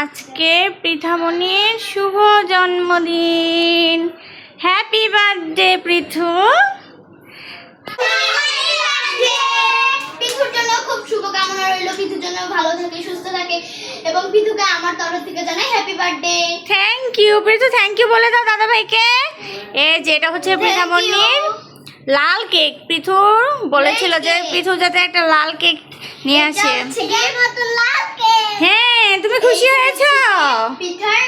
আজকে পৃথামণির শুভ জন্মদিন। Happy birthday Prithu. পিথুর শুভকামনা রইল। পিথুর জন্য ভালো থাকে সুস্থ থাকে। এবং পিথুকে আমার তরফ থেকে জানাই happy birthday thank you Prithu. Thank you বলে দাও দাদা ভাইকে এ যেটা হচ্ছে পৃথামণির লাল কেক। পৃথু বলেছিল যে পৃথু যাতে একটা লাল কেক নিয়ে আসে। হ্যাঁ খুশি হয়েছো? পিঠার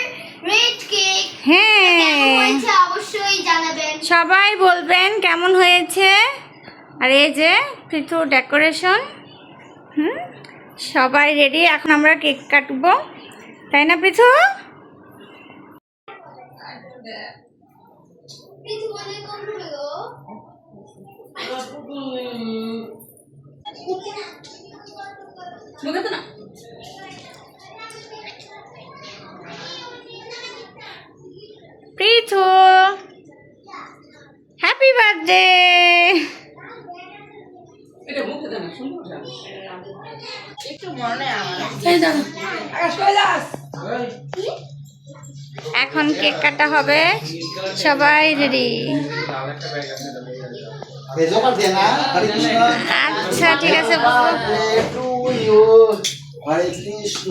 রেড কেক হ্যাঁ। অবশ্যই জানাবেন। সবাই বলবেন কেমন হয়েছে? আর এই যে পৃথু ডেকোরেশন হুম? সবাই রেডি এখন আমরা কেক কাটবো। তাই না পৃথু কোন হলো পৃথু হ্যাপি বার্থডে এটা মুখে দেন সুন্দর জানো একটু মনে আমার এখন কেক কাটা হবে। সবাই রেডি। আচ্ছা ঠিক আছে টু হরে কৃষ্ণ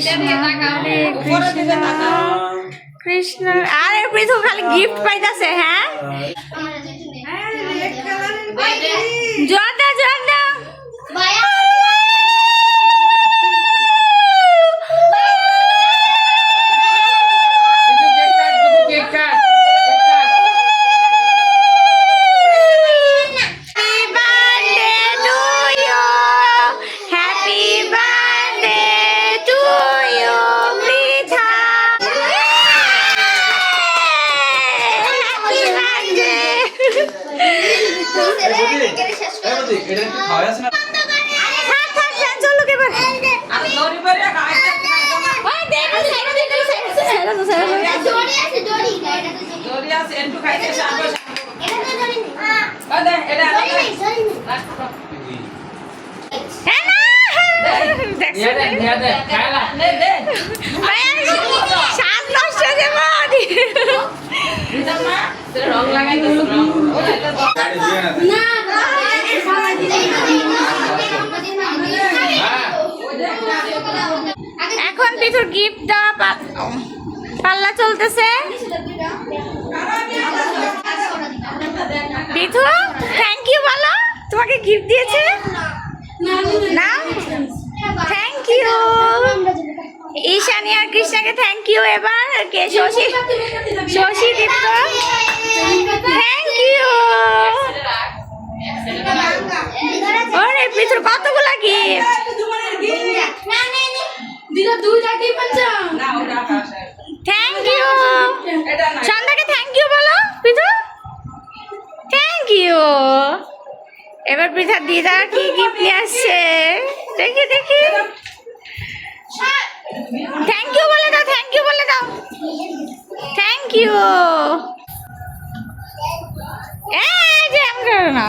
কৃষ্ণ কৃষ্ণ। কৃষ্ণ আরে পৃথু খালি গিফট পাইতাছে হ্যাঁ? না তোর রং লাগাই এটা না। এখন পিছুর গিফট দেওয়া পাল্লা চলতেছে। পিথু থ্যাংক ইউ বলো। তোমাকে গিফট দিয়েছে? না? থ্যাংক ইউ ঈশানী আর কৃষ্ণাকে থ্যাংক ইউ এবার, কে শশী শশী দীপ্ত থ্যাংক ইউ ওরে পিথুর কতগুলা গিফট দিদা দুই জাতি না ওটা থ্যাংক ইউ সন্ধ্যাকে থ্যাংক ইউ বলো পিথু। থ্যাংক ইউ এবার পৃথার দিদা কি গিফট নিয়ে আসছে? দেখি দেখি। থ্যাংক ইউ বলে দাও থ্যাংক ইউ বলে দাও। থ্যাংক ইউ এই যে আমরা না